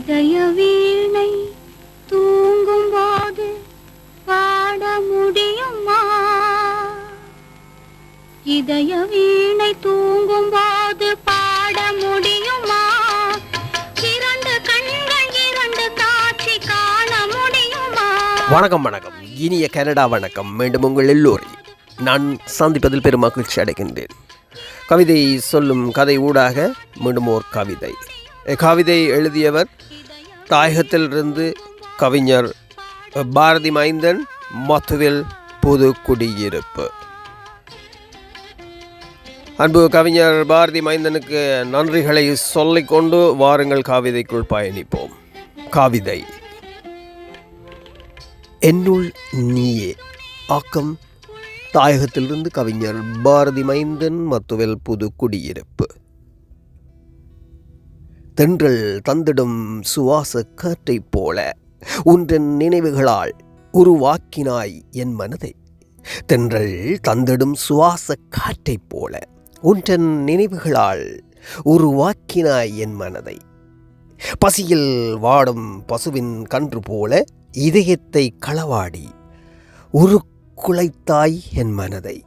இதய வீணை தூங்கும் போது பாட முடியுமா? இதய வீணை தூங்கும் போது பாட முடியுமா? இரண்டு கண்கள் இரண்டு காட்சி காண முடியுமா? வணக்கம் வணக்கம். இனிய கனடா வணக்கம். மீண்டும் உங்கள் எல்லோரையும் நான் சந்திப்பதில் பெரும் மகிழ்ச்சி அடைகின்றேன். கவிதை சொல்லும் கதை ஊடாக மீண்டும் ஓர் கவிதை. கவிதை எழுதியவர் தாயகத்திலிருந்து கவிஞர் பாரதி மைந்தன் மத்துவில் புது குடியிருப்பு. அன்பு கவிஞர் பாரதி மைந்தனுக்கு நன்றிகளை சொல்லிக்கொண்டு வாருங்கள் கவிதைக்குள் பயணிப்போம். கவிதை. என்னுள் நீயே. ஆக்கம். தாயகத்திலிருந்து கவிஞர் பாரதி மைந்தன் மத்துவில் புது குடியிருப்பு. தென்றல் தந்திடும் சுவாச காற்றைப் போல உன்றன் நினைவுகளால் உருவாக்கினாய் என் மனதை. தென்றல் தந்திடும் சுவாச காற்றைப் போல உன்றன் நினைவுகளால் உருவாக்கினாய் என் மனதை. பசியில் வாடும் பசுவின் கன்று போல இதயத்தை களவாடி உருக்குலைத்தாய் என் மனதை.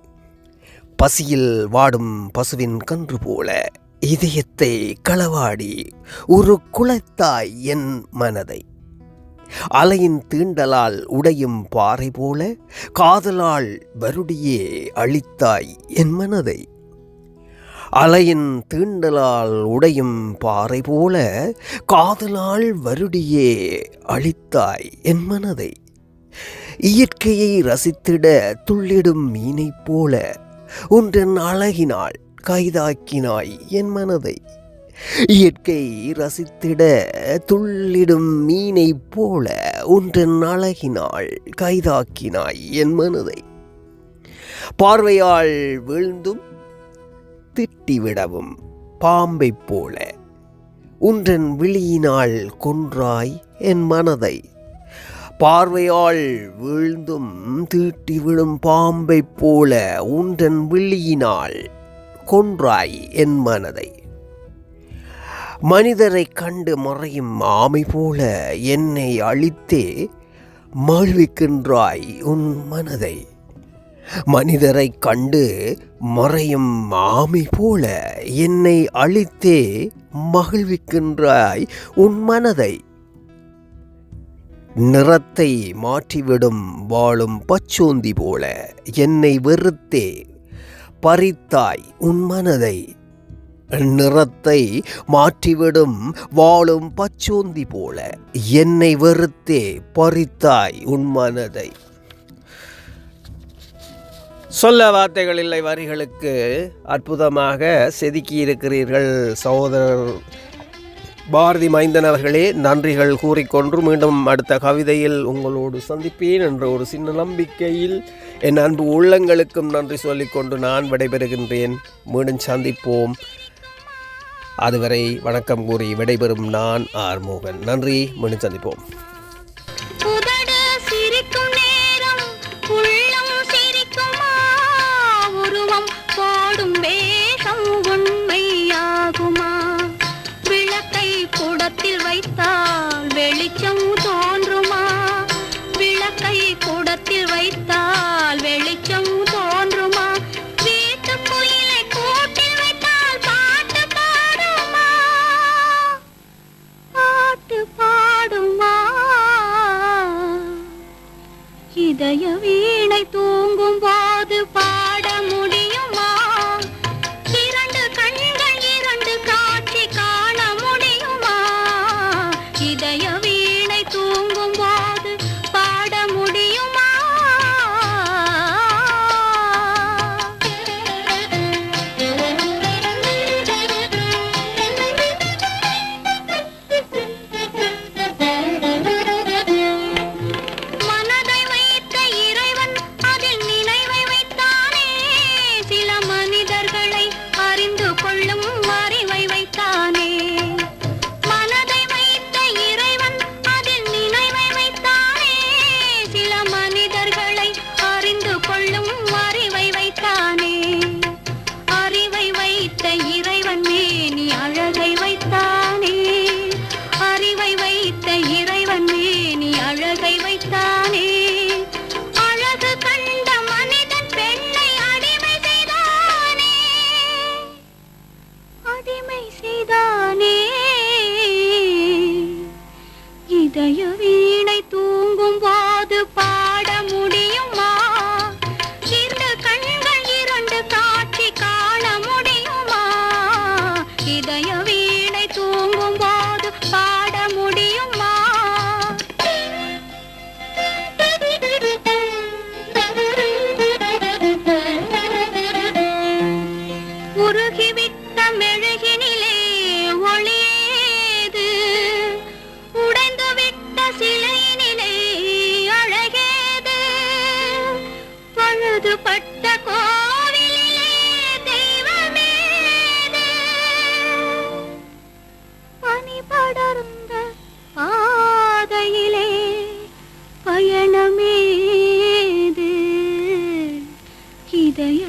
பசியில் வாடும் பசுவின் கன்று போல இதயத்தை களவாடி ஒரு குளத்தாய் என் மனதை. அலையின் தீண்டலால் உடையும் பாறை போல காதலால் வருடியே அழித்தாய் என் மனதை. அலையின் தீண்டலால் உடையும் பாறை போல காதலால் வருடியே அழித்தாய் என் மனதை. இயற்கையை ரசித்திட துள்ளிடும் மீனைப் போல ஒன்றன் அழகினால் கைதாக்கினாய் என் மனதை. இயற்கை ரசித்திட துள்ளிடும் மீனைப் போல ஒன்றன் அழகினால் கைதாக்கினாய் என் மனதை. பார்வையால் வீழ்ந்தும் திட்டிவிடவும் பாம்பைப் போல உன்றன் விழியினால் கொன்றாய் என் மனதை. பார்வையால் வீழ்ந்தும் தீட்டிவிடும் பாம்பைப் போல உன்றன் விழியினால் கொன்றாய் என் மனதை. மனிதரை கண்டு மறையும் ஆமை போல என்னை அழித்தே மகிழ்விக்கின்றாய் உன் மனதை. மனிதரை கண்டு மறையும் ஆமை போல என்னை அழித்தே மகிழ்விக்கின்றாய் உன் மனதை. நிறத்தை மாற்றிவிடும் வாழும் பச்சோந்தி போல என்னை வெறுத்தே பறித்தாய் உன் மனதை. நிறத்தை மாற்றிவிடும் வாழும் பச்சோந்தி போல என்னை வெறுத்தே பறித்தாய் உன் மனதை. சொல்ல வார்த்தைகள் இல்லை வரிகளுக்கு அற்புதமாக செதுக்கி இருக்கிறீர்கள் சகோதரர் பாரதி மைந்தன் அவர்களே நன்றிகள் கூறிக்கொன்று மீண்டும் அடுத்த கவிதையில் உங்களோடு சந்திப்பேன் என்ற ஒரு சின்ன நம்பிக்கையில் என் அன்பு உள்ளங்களுக்கும் நன்றி சொல்லிக்கொண்டு நான் விடைபெறுகின்றேன். மீண்டும் சந்திப்போம். அதுவரை வணக்கம் கூறி விடைபெறும் நான் ஆர்மோகன் நன்றி மீண்டும் சந்திப்போம். இதய